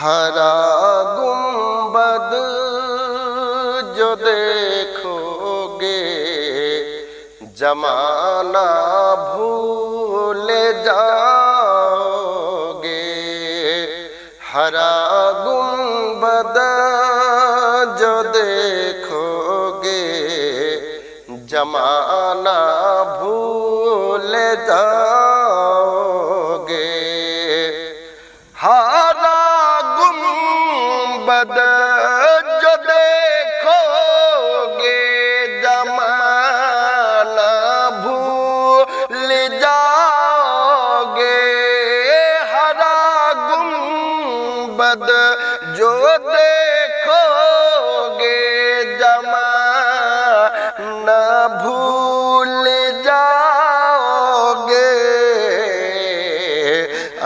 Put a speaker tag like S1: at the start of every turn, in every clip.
S1: ہرا گنبد جو دیکھو گے زمانہ بھول جاؤ گے ہرا گنبد جو دیکھو گے گنبد جو دیکھو گے زمانہ بھول جاؤ گے ہرا گنبد جو دیکھو گے زمانہ بھول جاؤ گے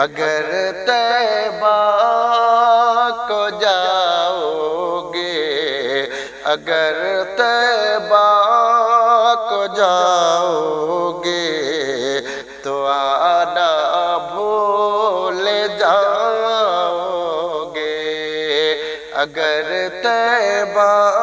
S1: اگر جاؤ گے اگر طیبہ کو جاؤ گے تو آنا بھول جاؤ گے اگر طیبہ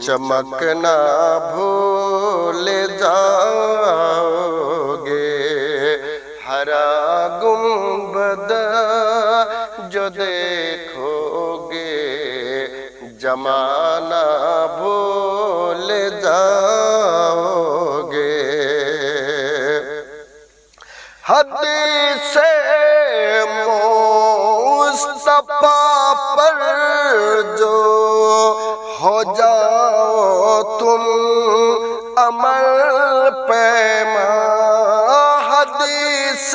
S1: چمکنا بھول جاؤ گے ہرا گنبد جو دیکھو گے زمانہ بھول جاؤ گے حدیث مصطفیٰ پر جو ہو جاؤ تم عمل پیما حدیث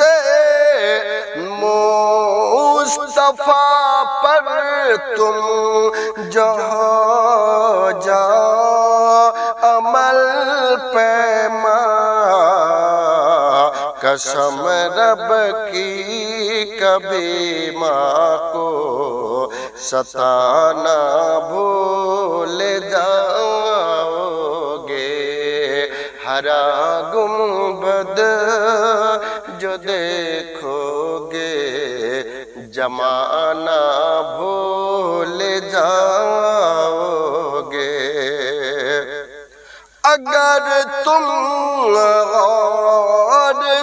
S1: مصطفیٰ پر تم جہاں جا قسم رب کی کبھی ماں کو ستانا بھول جاؤ گے ہرا گنبد جو دیکھو گے زمانہ بھول جاؤ گے اگر تم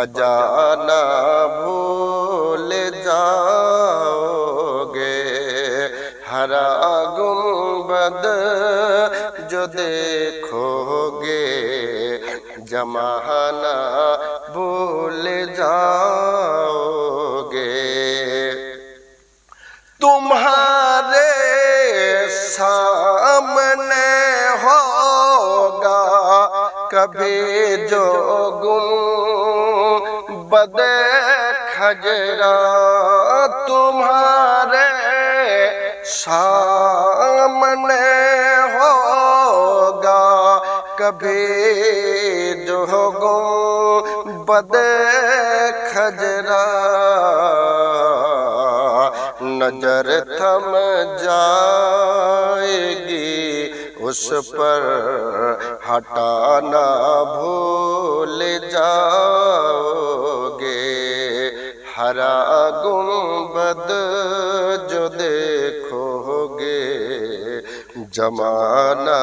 S1: بجانا بھول جاؤ گے ہرا گنبد جو دیکھو گے جمانا بھول جاؤ گے تمہارے سامنے ہوگا کبھی جو کھجرا تمہارے سامنے ہوگا کبھی جو گم بد کھجرا نظر تھم جائے گی اس پر ہٹانا بھول جاؤ گے ہرا گنبد جو دیکھو گے زمانہ